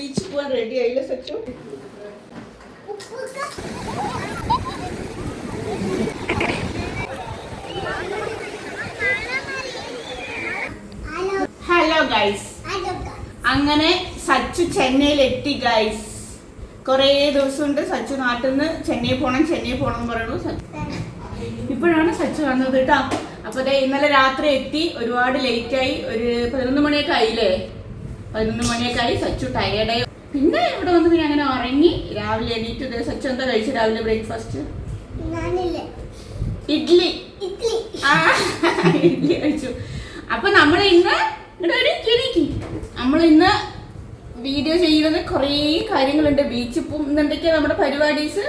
ബീച്ചിൽ പോകാൻ റെഡി ആയില്ല സച്ചു? ഹലോ ഗൈസ് അങ്ങനെ സച്ചു ചെന്നൈയിൽ എത്തി ഗൈസ് കുറേ ദിവസമുണ്ട് സച്ചു നാട്ടിൽ നിന്ന് ചെന്നൈ പോകണം ചെന്നൈ പോകണം പറയണു ഇപ്പോഴാണ് സച്ചു വന്നത് കേട്ടോ. അപ്പൊ ഇന്നലെ രാത്രി എത്തി ഒരുപാട് ആയി ഒരു പതിനൊന്ന് മണിയൊക്കെ ആയില്ലേ? പതിനൊന്ന് മണിയൊക്കെ ആയി. സച്ചു ടയേർഡായി പിന്നെ ഇവിടെ വന്ന് പിന്നെ അങ്ങനെ ഉറങ്ങി. രാവിലെ എണീറ്റ് ഇതേ സച്ചു എന്താ കഴിച്ചു രാവിലെ ബ്രേക്ക്ഫാസ്റ്റ് ഇഡ്ലി. ആ ഇഡ്ലി കഴിച്ചു. അപ്പൊ നമ്മൾ ഇന്ന് നമ്മൾ ഇന്ന് വീഡിയോ ചെയ്യുന്നത് കുറേ കാര്യങ്ങളുണ്ട്. ബീച്ചിൽ പോകും ഇന്ന് എന്തൊക്കെയാ നമ്മുടെ പരിപാടീസ്?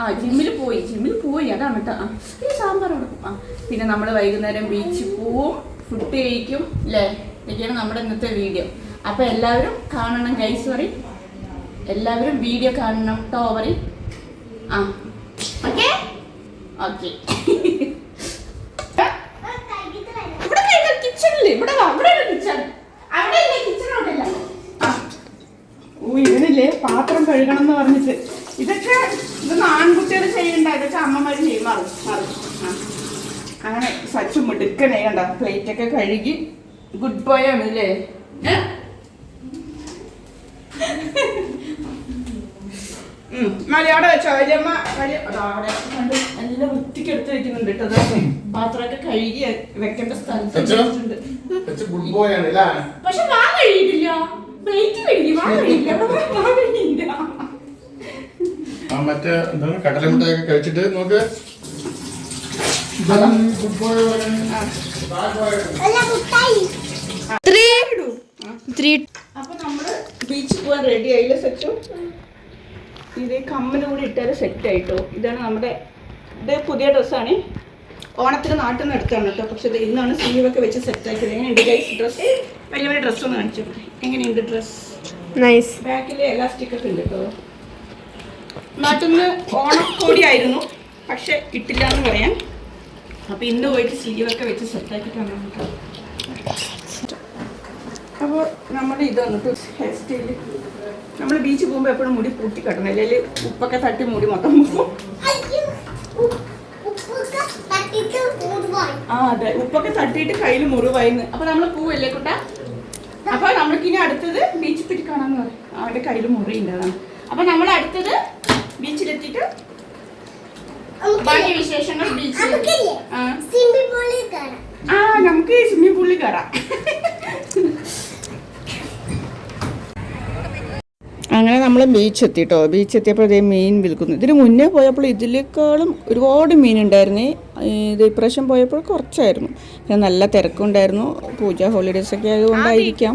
ആ ജിമ്മിൽ പോയി. ജിമ്മിൽ പോയി. അതാണ് കേട്ടോ ആ ഈ സാമ്പാർ കൊടുക്കും ആ പിന്നെ നമ്മൾ വൈകുന്നേരം ബീച്ചിൽ പോവും. ഫുഡ് കഴിക്കും. അല്ലേ ഇതൊക്കെയാണ് നമ്മുടെ ഇന്നത്തെ വീഡിയോ അപ്പൊ എല്ലാവരും കാണണം ഗൈസ് സോറി എല്ലാവരും വീഡിയോ കാണണം ടോവറി ആ. ഓക്കെ ഓക്കെ ഇവിടെ കിച്ചണിൽ ഇവിടെ വാ ഇവിടെ കിച്ചൺ അവിടെ ഇല്ലേ? കിച്ചൺ അവിടെ ഇല്ല. ആ. ഓ പാത്രം കഴുകണം എന്ന് പറഞ്ഞിട്ട്. ഇതൊക്കെ ഇതൊന്നും ആൺകുട്ടികൾ ചെയ്യണ്ട ഇതൊക്കെ അമ്മമാര് ചെയ്യും. മറി. അങ്ങനെ സച്ചു മിടുക്കനെ കണ്ട? പ്ലേറ്റ് ഒക്കെ കഴുകി ഗുഡ് ബോയ് ആണ് അല്ലേ വെച്ചോ. വലിയമ്മ അവിടെ വൃത്തിക്ക് എടുത്ത് വെക്കുന്നുണ്ട് കേട്ടോ. പാത്രമൊക്കെ കഴുകി വെക്കേണ്ട സ്ഥലത്ത് വെച്ചിട്ടുണ്ട്. കൊച്ചു ഗുഡ് ബോയ് അല്ലേ പക്ഷെ വാ കഴിയിട്ടില്ല. പ്ലേറ്റ് കഴുകി വാ കഴിയില്ല. വാ കഴിയില്ല. മറ്റേ എന്താണ്? കടലമുട്ടയൊക്കെ കഴിച്ചിട്ട് നോക്ക്. അപ്പൊ നമ്മൾ ബീച്ചിൽ പോകാൻ റെഡി ആയില്ല ഇത് കമ്മൽ കൂടി ഇട്ടാൽ സെറ്റ് ആയിട്ടോ. ഇതാണ് നമ്മുടെ ഇത് പുതിയ ഡ്രസ്സാണ് ഓണത്തിന് നാട്ടിൽ നിന്ന് എടുത്താണ് കേട്ടോ. പക്ഷെ ഇത് ഇന്നാണ് സ്ലീവൊക്കെ വെച്ച് സെറ്റ് ആക്കിയത്. എങ്ങനെയുണ്ട് ഗൈസ് ഡ്രസ്സ് വലിയ വലിയ ഡ്രസ്സ് ഒന്ന് കാണിച്ചു എങ്ങനെയുണ്ട് ഡ്രസ്സ് നൈസ് ബാക്കിൽ എലാസ്റ്റിക് ഒക്കെ ഉണ്ട് കേട്ടോ. നാട്ടിൽ നിന്ന് ഓണക്കോടി ആയിരുന്നു. പക്ഷെ ഇട്ടില്ല എന്ന് പറയാൻ. അപ്പൊ ഇന്ന് പോയിട്ട് സ്ലീവൊക്കെ വെച്ച് സെറ്റ് നമുക്ക് അപ്പോൾ നമ്മുടെ ഇത് വന്നിട്ട് ഹെയർ സ്റ്റൈൽ നമ്മൾ ബീച്ച് പോകുമ്പോൾ എപ്പോഴും മുടി പൂട്ടി കെട്ടണം. അല്ലെങ്കിൽ ഉപ്പൊക്കെ തട്ടി മുടി മൊത്തം പോകും. ആ അതെ. ഉപ്പൊക്കെ തട്ടിയിട്ട് കയ്യിൽ മുറിവായിന്ന്. അപ്പൊ നമ്മൾ പോവല്ലേ കുട്ട? അപ്പൊ നമ്മൾക്ക് ഇനി അടുത്തത് ബീച്ചിൽ തിരി കാണാന്ന് പറയും. അവന്റെ കയ്യിൽ മുറിയുണ്ട് അതാണ്. അപ്പൊ നമ്മൾ അടുത്തത് ബീച്ചിലെത്തിയിട്ട് ബാക്കി വിശേഷങ്ങൾ ബീച്ചിൽ ആ. ആ നമുക്ക് സ്വിമ്മിംഗ് പൂളിൽ കയറാം അങ്ങനെ നമ്മൾ ബീച്ച് എത്തിട്ടോ. ബീച്ച് എത്തിയപ്പോൾ ഇതേ മീൻ വിൽക്കുന്നു. ഇതിന് മുന്നേ പോയപ്പോൾ ഇതിലേക്കാളും ഒരുപാട് മീൻ ഉണ്ടായിരുന്നേ. ഇത് ഇപ്രാവശ്യം പോയപ്പോൾ കുറച്ചായിരുന്നു. പിന്നെ നല്ല തിരക്കുണ്ടായിരുന്നു. പൂജ ഹോളിഡേസ് ഒക്കെ ആയതുകൊണ്ടായിരിക്കാം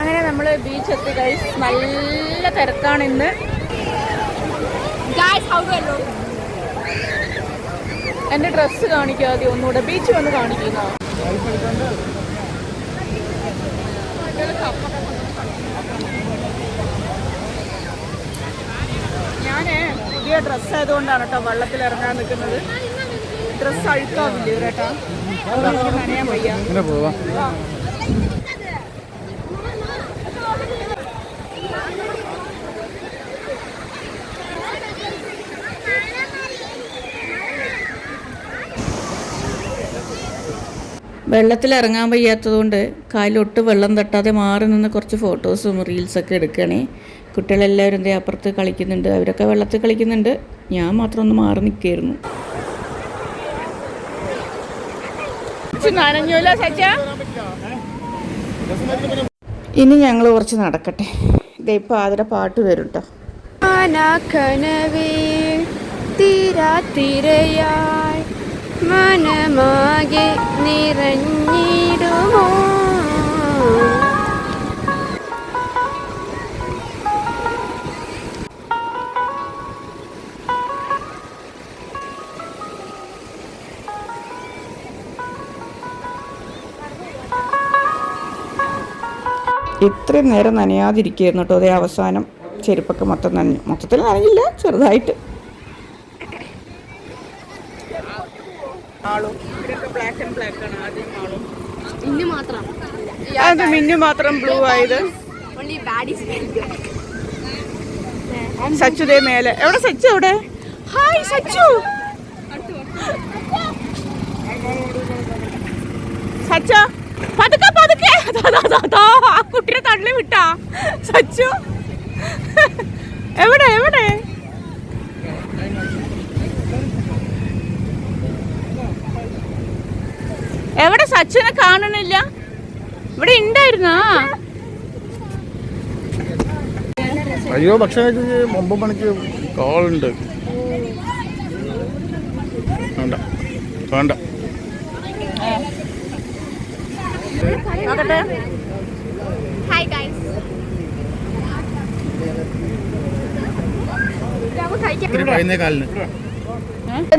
അങ്ങനെ നമ്മൾ ബീച്ച് എത്തി ഗൈസ് നല്ല തിരക്കാണ് ഇന്ന്. എന്റെ ഡ്രസ്സ് കാണിക്കാതെ ഒന്നുകൂടെ. ബീച്ച് വന്ന് കാണിക്കുന്ന ഞാൻ പുതിയ ഡ്രസ്സ് ആയതുകൊണ്ടാണ് കേട്ടോ വെള്ളത്തിൽ ഇറങ്ങാൻ നിൽക്കുന്നത്. ഡ്രസ്സ് അഴുക്കാവില്ലേ കേട്ടോ നനയാൻ വയ്യ പോവാ വെള്ളത്തിൽ ഇറങ്ങാൻ വയ്യാത്തതുകൊണ്ട് കാലിലൊട്ട് വെള്ളം തട്ടാതെ മാറി നിന്ന് കുറച്ച് ഫോട്ടോസും റീൽസൊക്കെ എടുക്കണേ കുട്ടികളെല്ലാവരും ദേ അപ്പുറത്ത് കളിക്കുന്നുണ്ട്. അവരൊക്കെ വെള്ളത്തിൽ കളിക്കുന്നുണ്ട്. ഞാൻ മാത്രം ഒന്ന് മാറി നിൽക്കായിരുന്നു ഇനി ഞങ്ങൾ കുറച്ച് നടക്കട്ടെ. ഇതേ ഇപ്പം ആതിര പാട്ട് വരും കേട്ടോ തീരാ തിരയായി മനമാകെ നിറഞ്ഞിടുമോ? ഇത്രയും നേരം നനയാതിരിക്കുകയായിരുന്നു കേട്ടോ. അതേ അവസാനം ചെരുപ്പൊക്കെ മൊത്തം നനഞ്ഞു. മൊത്തത്തിൽ നനഞ്ഞില്ല ചെറുതായിട്ട്. ഇന്ന് മാത്രം. അത് മിന്നു മാത്രം ബ്ലൂ ആയത്. ഓൺലി ബാഡീസ് സച്ചു ദേ മേലെ. എവിടെ സച്ചു? എവിടെ? ഹായ് സച്ചു. സച്ച പതുക്കെ പതുക്കെ. ആ കുട്ടിനെ തള്ളി വിട്ടാ. സച്ചു. എവിടെ എവിടെ? എവിടെ സച്ചിനെ കാണണില്ല ഇവിടെ ഉണ്ടായിരുന്നാ അയ്യോ ഭക്ഷണം കഴിച്ച് ഒമ്പത് മണിക്ക് കോളുണ്ട് വേണ്ട വേണ്ട. നോക്കട്ടെ. ഹായ് ഗൈസ്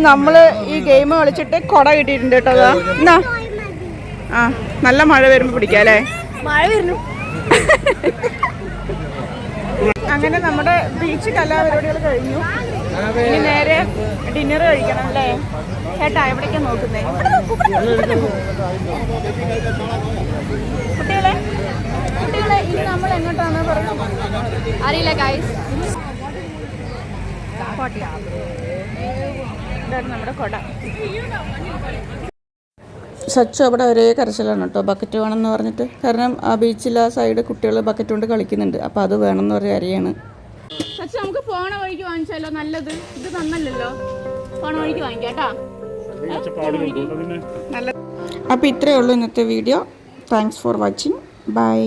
നമ്മൾ ഈ ഗെയിം കളിച്ചിട്ട് കൊട കിട്ടിയിട്ടുണ്ട് കേട്ടോ ദാ. എന്നാ ആ നല്ല മഴ വരുമ്പോ പിടിക്കാം അല്ലേ? മഴ വരുന്നു. അങ്ങനെ നമ്മുടെ ബീച്ച് കലാപരിപാടികൾ കഴിഞ്ഞു. ഇനി നേരെ ഡിന്നർ കഴിക്കണം അല്ലേ? ചേട്ടാ എവിടേക്കാ നോക്കുന്നേ. കുട്ടികളെ കുട്ടികളെ ഇനി നമ്മൾ എങ്ങോട്ടാണ് പറയുന്നത്? അറിയില്ല ഗൈസ് ഇതാണ് നമ്മുടെ കൊട. സച്ചു അവിടെ ഒരേ കരച്ചിലാണ് കേട്ടോ. ബക്കറ്റ് വേണമെന്ന് പറഞ്ഞിട്ട്. കാരണം ആ ബീച്ചിൽ ആ സൈഡ് കുട്ടികൾ ബക്കറ്റ് കൊണ്ട് കളിക്കുന്നുണ്ട്. അപ്പോൾ അത് വേണമെന്ന് പറയാൻ അറിയാണ് സച്ചു നമുക്ക് പോണ വഴിക്ക് വാങ്ങിച്ചാലോ? നല്ലത്. ഇത് നന്നല്ലല്ലോ പോണ വഴിക്ക് വാങ്ങിക്കാട്ടാ അപ്പോൾ ഇത്രയേ ഉള്ളൂ ഇന്നത്തെ video thanks for watching bye